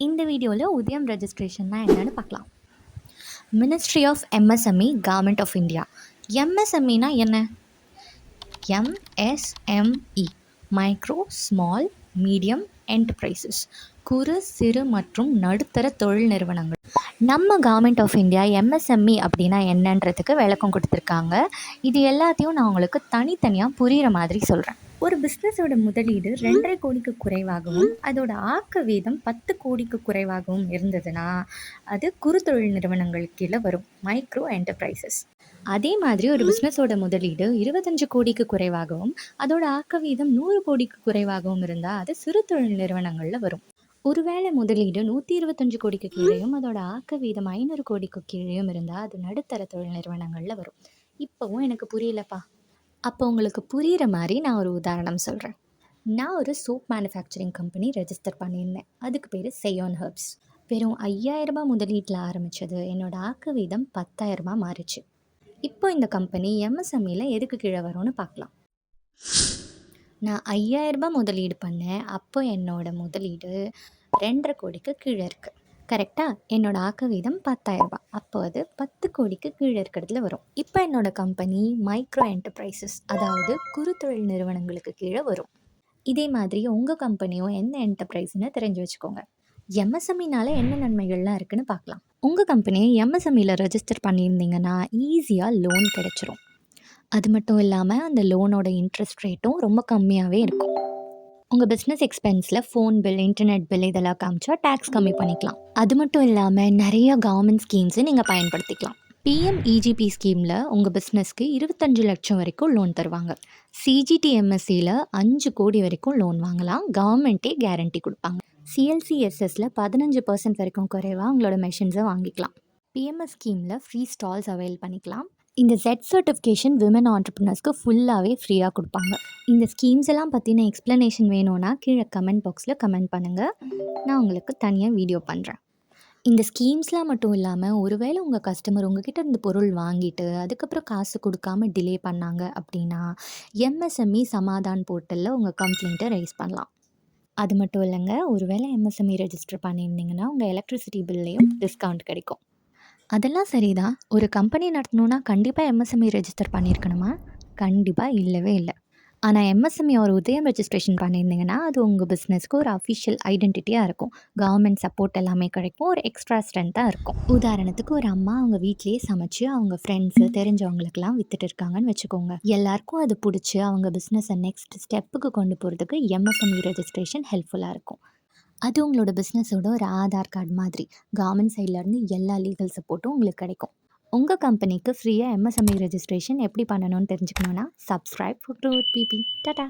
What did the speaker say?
இந்த வீடியோவில் உதயம் ரெஜிஸ்ட்ரேஷன்னா என்னென்னு பார்க்கலாம். Ministry of MSME government of India எம்எஸ்எம்இனா என்ன? MSME micro small medium enterprises குறு சிறு மற்றும் நடுத்தர தொழில் நிறுவனங்கள். நம்ம கவர்மெண்ட் ஆஃப் இந்தியா எம்எஸ்எம்இ அப்படின்னா என்னன்றதுக்கு விளக்கம் கொடுத்துருக்காங்க. இது எல்லாத்தையும் நான் உங்களுக்கு தனித்தனியாக புரிகிற மாதிரி சொல்கிறேன் ஒரு பிஸ்னஸோட முதலீடு ரெண்டரை கோடிக்கு குறைவாகவும் அதோட ஆக்க வீதம் பத்து கோடிக்கு குறைவாகவும் இருந்ததுன்னா அது குறுத்தொழில் நிறுவனங்கள் கீழே வரும். மைக்ரோ என்டர்பிரைசஸ் அதே மாதிரி ஒரு பிஸ்னஸோட முதலீடு இருபத்தஞ்சு கோடிக்கு குறைவாகவும் அதோட ஆக்க வீதம் நூறு கோடிக்கு குறைவாகவும் இருந்தால் அது சிறு தொழில் நிறுவனங்களில் வரும். ஒருவேளை முதலீடு நூற்றி இருபத்தஞ்சு கோடிக்கு கீழேயும் அதோட ஆக்க வீதம் ஐநூறு கோடிக்கு கீழேயும் இருந்தால் அது நடுத்தர தொழில் நிறுவனங்களில் வரும். இப்போவும் எனக்கு புரியலப்பா. அப்போ உங்களுக்கு புரிகிற மாதிரி நான் ஒரு உதாரணம் சொல்கிறேன் நான் ஒரு சோப் மேனுஃபேக்சரிங் கம்பெனி ரெஜிஸ்டர் பண்ணியிருந்தேன். அதுக்கு பேர் செய்யோன் ஹர்ப்ஸ் வெறும் ஐயாயிரரூபா முதலீட்டில் ஆரம்பித்தது என்னோட ஆக்கு வீதம் பத்தாயிரரூபா மாறிச்சு. இப்போ இந்த கம்பெனி எம்எஸ்எம்இயில் எதுக்கு கீழே வரும்னு பார்க்கலாம். நான் ஐயாயிரரூபா முதலீடு பண்ணேன். அப்போ என்னோடய முதலீடு ரெண்டரை கோடிக்கு கீழே இருக்குது கரெக்டாக என்னோட ஆக்க வீதம் பத்தாயிரரூபா அப்போ அது பத்து கோடிக்கு கீழே இருக்கிறதுல வரும். இப்போ என்னோடய கம்பெனி மைக்ரோ என்டர்பிரைசஸ் அதாவது குறுத்தொழில் நிறுவனங்களுக்கு கீழே வரும். இதே மாதிரி உங்கள் கம்பெனியும் எந்த என்டர்பிரைஸ்னு தெரிஞ்சு வச்சுக்கோங்க. எம்எஸ்எம்இனால என்ன நன்மைகள்லாம் இருக்குன்னு பார்க்கலாம். உங்கள் கம்பெனியை எம்எஸ்எம்இயில் ரெஜிஸ்டர் பண்ணியிருந்தீங்கன்னா ஈஸியாக லோன் கிடச்சிரும். அது மட்டும் இல்லாமல் அந்த லோனோட இன்ட்ரெஸ்ட் ரேட்டும் ரொம்ப கம்மியாகவே இருக்கும். உங்கள் பிஸ்னஸ் எக்ஸ்பென்ஸில் ஃபோன் பில் இன்டர்நெட் பில் இதெல்லாம் காமிச்சா டேக்ஸ் கம்மி பண்ணிக்கலாம். அது மட்டும் இல்லாமல் நிறைய கவர்மெண்ட் ஸ்கீம்ஸை நீங்கள் பயன்படுத்திக்கலாம். பிஎம்இஜிபி ஸ்கீமில் உங்கள் பிஸ்னஸ்க்கு இருபத்தஞ்சு லட்சம் வரைக்கும் லோன் தருவாங்க. சிஜிடிஎம்எஸ்சியில் அஞ்சு கோடி வரைக்கும் லோன் வாங்கலாம். கவர்மெண்ட்டே கேரண்டி கொடுப்பாங்க. சிஎல்சிஎஸ்எஸில் பதினஞ்சு பர்சன்ட் வரைக்கும் குறைவாக உங்களோட மெஷின்ஸை வாங்கிக்கலாம். பிஎம்எஸ் ஸ்கீமில் ஃப்ரீ ஸ்டால்ஸ் அவைல் பண்ணிக்கலாம். இந்த செட் சர்டிஃபிகேஷன் விமன் ஆண்டர்பிரினர்ஸ்க்கு ஃபுல்லாகவே ஃப்ரீயாக கொடுப்பாங்க. இந்த ஸ்கீம்ஸ் எல்லாம் பற்றின எக்ஸ்ப்ளனேஷன் வேணும்னா கீழே கமெண்ட் பாக்ஸில் கமெண்ட் பண்ணுங்கள் நான் உங்களுக்கு தனியாக வீடியோ பண்ணுறேன் இந்த ஸ்கீம்ஸ்லாம் மட்டும் இல்லாமல் ஒருவேளை உங்கள் கஸ்டமர் உங்ககிட்ட இருந்து பொருள் வாங்கிட்டு அதுக்கப்புறம் காசு கொடுக்காம டிலே பண்ணாங்க அப்படின்னா எம்எஸ்எம்இ சமாதான் போர்ட்டலில் உங்கள் கம்ப்ளைண்ட்டை ரைஸ் பண்ணலாம். அது மட்டும் இல்லைங்க ஒருவேளை எம்எஸ்எம்இ ரெஜிஸ்டர் பண்ணியிருந்தீங்கன்னா உங்கள் எலக்ட்ரிசிட்டி பில்லையும் டிஸ்கவுண்ட் கிடைக்கும். அதெல்லாம் சரிதான் ஒரு கம்பெனி நடத்தணுன்னா கண்டிப்பாக எம்எஸ்எம்இ ரெஜிஸ்டர் பண்ணியிருக்கணுமா? கண்டிப்பாக இல்லவே இல்லை. ஆனால் எம்எஸ்எம்இ ஒரு உதயம் ரெஜிஸ்ட்ரேஷன் பண்ணியிருந்தீங்கன்னா அது உங்கள் பிஸ்னஸ்க்கு ஒரு அஃபிஷியல் ஐடென்டிட்டியாக இருக்கும். கவர்மெண்ட் சப்போர்ட் எல்லாமே கிடைக்கும். ஒரு எக்ஸ்ட்ரா ஸ்ட்ரென்த்தாக இருக்கும். உதாரணத்துக்கு ஒரு அம்மா அவங்க வீட்லேயே சமைச்சு அவங்க ஃப்ரெண்ட்ஸு தெரிஞ்சவங்களுக்கெல்லாம் வித்துட்டு இருக்காங்கன்னு வச்சுக்கோங்க. எல்லாருக்கும் அது பிடிச்சி அவங்க பிஸ்னஸை நெக்ஸ்ட் ஸ்டெப்புக்கு கொண்டு போகிறதுக்கு எம்எஸ்எம்இ ரெஜிஸ்ட்ரேஷன் ஹெல்ப்ஃபுல்லாக இருக்கும். அது உங்களோட பிஸ்னஸோட ஒரு ஆதார் கார்டு மாதிரி. கவர்மெண்ட் சைட்லேருந்து எல்லா லீகல் சப்போர்ட்டும் உங்களுக்கு கிடைக்கும். உங்கள் கம்பெனிக்கு ஃப்ரீயாக எம்எஸ்எம்இ ரெஜிஸ்ட்ரேஷன் எப்படி பண்ணணும்னு தெரிஞ்சுக்கணுன்னா சப்ஸ்கிரைப் டு பிபி டாட்டா